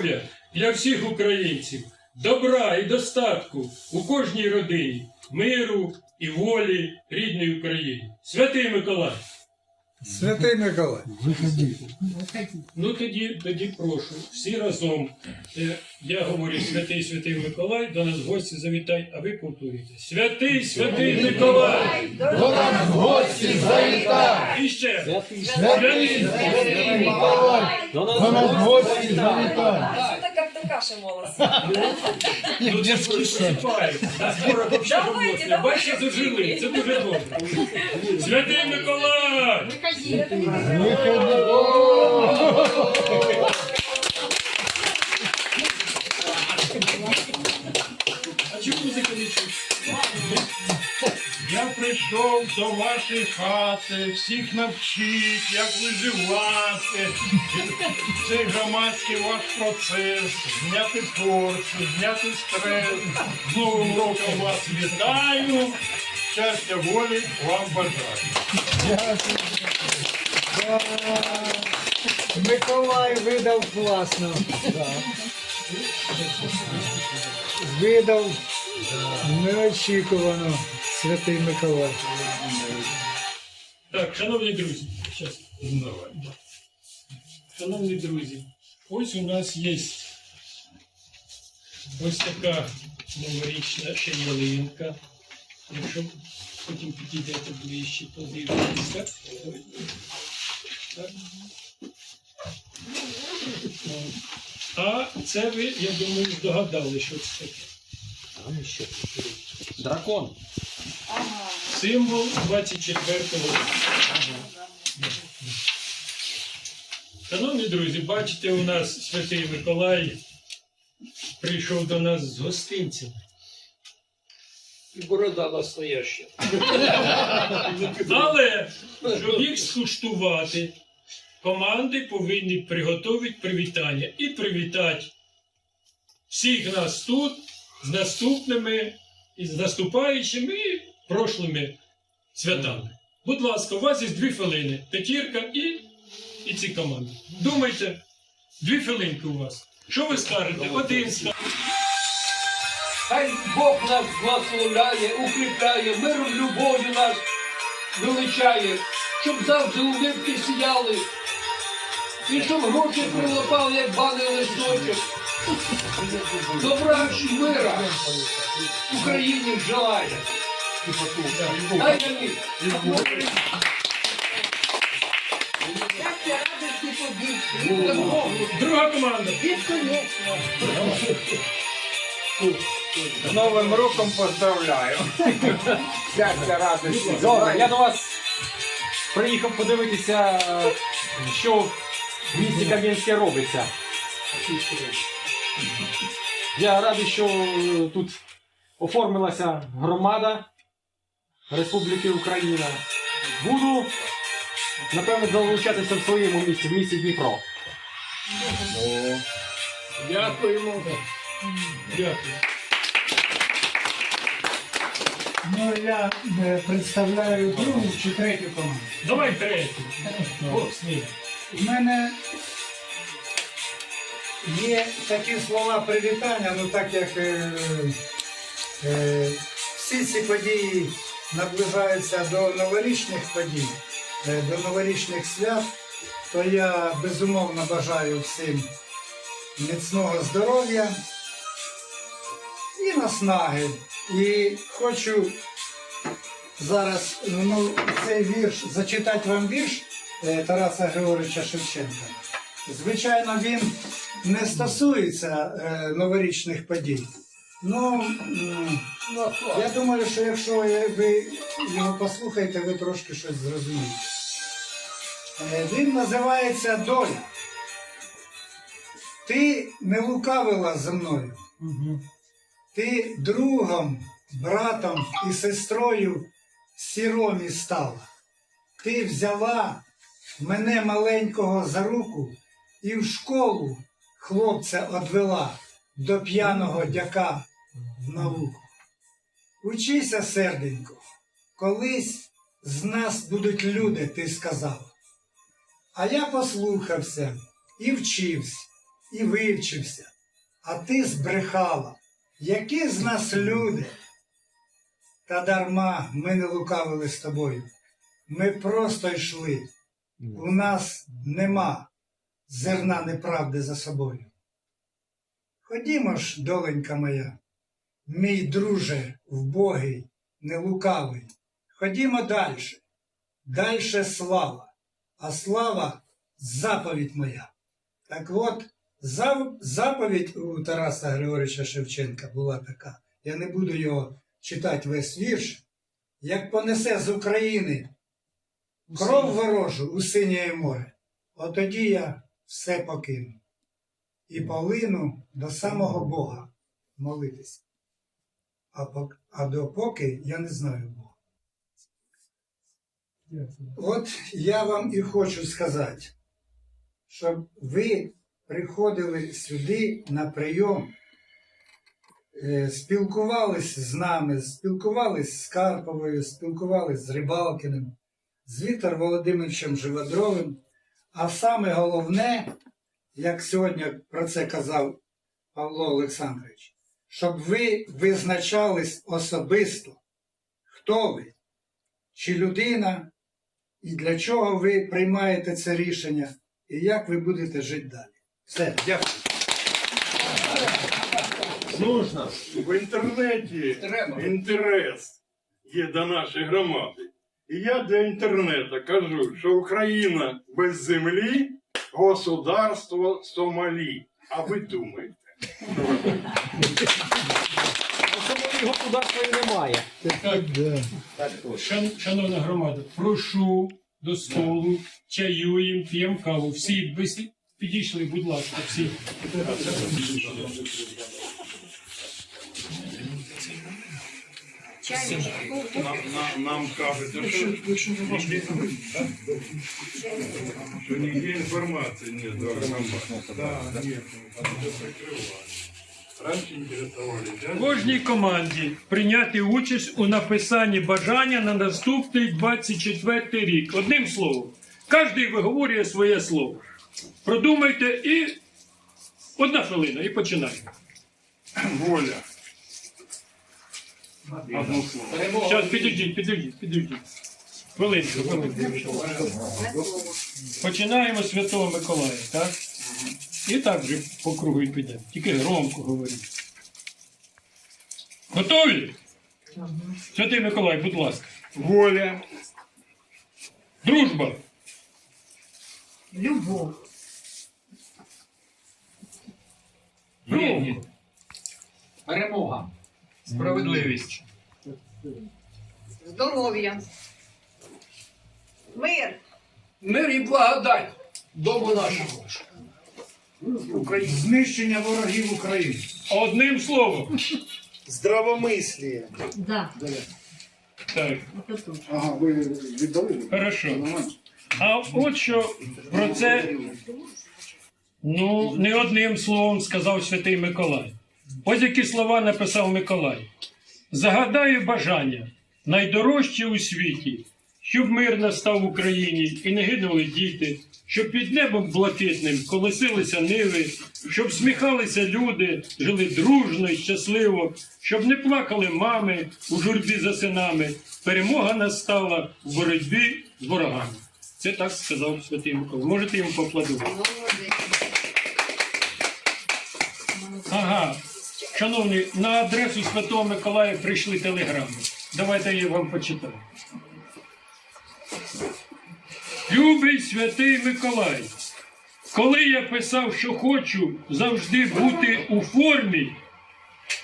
Здоров'я для всіх українців, добра і достатку у кожній родині, миру і волі рідної України. Святий Миколай! Святий Миколай. Ну тоді, тоді прошу, всі разом. Е, Я говорю святий святий Миколай, до нас гості завітай, а ви повторюєте. Святий святий Миколай! До нас гості завітав! І ще Святий святий Миколай! До нас гості завітав! То каша. Ну, це Давайте, давайте. Бачите, зажили. Це дуже добре. Святий Миколай! А прийшов до вашої хати, всіх навчить, як виживати. Цей громадський ваш процес, зняти порцію, зняти стрес. З Новим роком вас вітаю. Щастя, волі вам бажаю. Миколай видав класно. Видав неочікувано Святий Миколай. Так, шановні друзі, щас. Шановні друзі, ось у нас є ось така новорічна ще ялинка. Якщо потім підійдете ближче, подивитися. А це ви, я думаю, здогадали, що це таке. Дракон. Символ 24-го року. Шановні друзі, бачите, у нас святий Миколай прийшов до нас з гостинцями. І борода настояща. Але щоб їх скуштувати, команди повинні приготувати привітання і привітати всіх нас тут з наступними і з наступаючими прошлими святами. Будь ласка, у вас є дві хвилини. П'ятірка і, і ці команди. Думайте, дві хвилинки у вас. Що ви скажете? Один. Хай Бог нас благословляє, укріпляє, миром, любов'ю нас величає, щоб завжди улипки сіяли. І щоб гроші прилипали, як баний листочок. Добра і мира Україні желає. Друга команда. З Новим роком поздравляю. Щастя, радості. Добре, я до вас приїхав подивитися, що в місті Кам'янське робиться. Я радий, що тут оформилася громада Республіки Україна. Буду, напевно, залучатися в своєму місті, в місті Дніпро. Дякуємо. Дякую. Ну, я е, представляю другу чи третю команду. Давай третю. Бог з ним. У мене є такі слова привітання, ну так як е, е, всі ці події наближаються до новорічних подій, е, до новорічних свят, то я безумовно бажаю всім міцного здоров'я і наснаги. І хочу зараз ну, цей вірш зачитати вам вірш е, Тараса Григоровича Шевченка. Звичайно, він не стосується е, новорічних подій. Ну, м, я думаю, що якщо ви його послухаєте, ви трошки щось зрозумієте. Е, Він називається Доля. Ти не лукавила зі мною. Ти другом, братом і сестрою сіромі стала. Ти взяла мене маленького за руку і в школу хлопця одвела до п'яного дяка в науку. Учися, серденько, колись з нас будуть люди, ти сказав. А я послухався і вчився, і вивчився. А ти збрехала. Які з нас люди? Та дарма ми не лукавили з тобою. Ми просто йшли. У нас нема зерна неправди за собою. Ходімо ж, доленька моя, мій друже вбогий, не лукавий. Ходімо далі. Дальше слава, а слава заповідь моя. Так от, заповідь у Тараса Григоровича Шевченка була така. Я не буду його читати весь вірш. Як понесе з України кров ворожу у синє море, от тоді я все покину і полину до самого Бога молитись. А, а допоки я не знаю Бога. От я вам і хочу сказати, щоб ви приходили сюди на прийом, е, спілкувались з нами, спілкувались з Карповою, спілкувались з Рибалкиним, з Віктором Володимировичем Живодровим. А саме головне, як сьогодні про це казав Павло Олександрович, щоб ви визначались особисто, хто ви, чи людина, і для чого ви приймаєте це рішення, і як ви будете жити далі. Все, дякую. Нужно. В інтернеті Треба. інтерес є до нашої громади. І я для інтернету кажу, що Україна без землі государство Сомалі. А ви думаєте? Особливо господарства і немає. Шан- Шановна громада, прошу до столу, чаюємо, п'ємо каву. Всі підійшли, будь ласка, всі. Нам, нам, нам кажуть, що, що ніде інформації нет громади. Да, нет, да? Кожній команді прийняти участь у написанні бажання на наступний 24 рік. Одним словом, кожен виговорює своє слово. Продумайте і одна хвилина, і починаємо. Воля. Одно слово. Зараз підождіть, підождіть, підождіть. Хвилинку, хвилинку. Починаємо з Святого Миколая, так? І так вже по кругу підемо. Тільки громко говоріть. Готові? Святий Миколай, будь ласка. Воля. Дружба, Любов. друг, Перемога. Справедливість, Здоров'я. Мир. Мир і благодать. Дому нашому. Знищення ворогів України. одним словом. Здравомислие. Да, Так. Ага, ви віддали? хорошо. А от що про це ну, не одним словом сказав Святий Миколай. Ось які слова написав Миколай. Загадаю бажання, найдорожче у світі, щоб мир настав в Україні і не гинули діти, щоб під небом блакитним колесилися ниви, щоб сміхалися люди, жили дружно і щасливо, щоб не плакали мами у журбі за синами. Перемога настала в боротьбі з ворогами. Це так сказав Святий Миколай. Можете йому поаплодувати? Ага. Шановні, на адресу Святого Миколая прийшли телеграми. Давайте я вам почитаю. Любий святий Миколай, коли я писав, що хочу завжди бути у формі,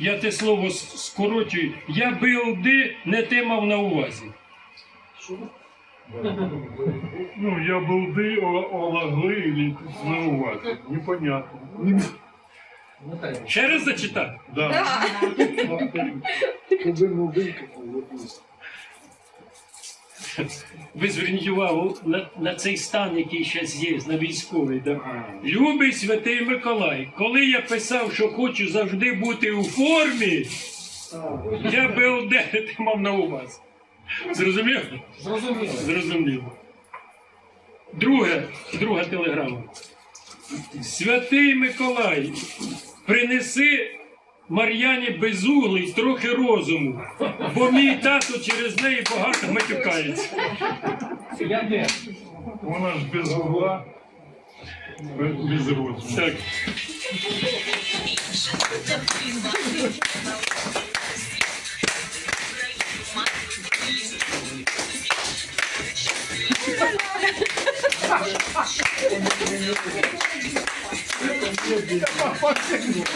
я те слово скорочую, я БЛД не те мав на увазі. Ну, я балди, олагли на увазі. Непонятно. Ще раз зачитати. Да. Ви зверніть увагу на, на цей стан, який зараз є, на військовий. Да? Любий святий Миколай, коли я писав, що хочу завжди бути у формі, я БЛД не мав на увазі. Зрозумів? Зрозуміло. Зрозуміло. Друге, друга телеграма. Святий Миколай, принеси Мар'яні Безуглий трохи розуму, бо мій тато через неї багато матюкається. Я де? Вона ж без угла, без, розуму. Так. Точно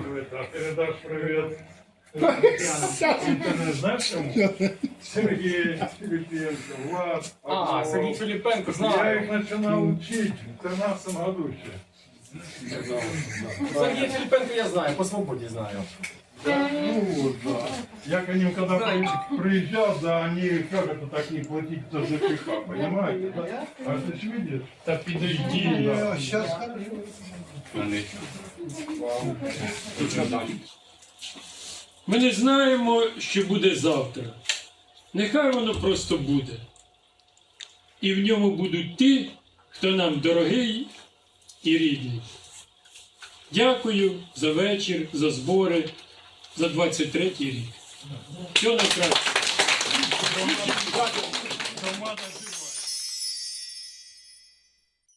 Дарю. Привет. Ты знаешь кому? Сергей Филипенко, Влад. А, Сергей Сергій Філіпенко, Я знаю. их начинал учить в 13 году еще. Сергій Філіпенко я знаю, по свободі знаю. Да, ну вот, да. Я к ним когда приезжал, да, они как это так не платить за ЖКХ, понимаете? Да? А ты ж видишь? Та підійди. Зараз Ми не знаємо, що буде завтра. Нехай воно просто буде. І в ньому будуть ті, хто нам дорогий і рідний. Дякую за вечір, за збори, за 23 рік. Все найкраще.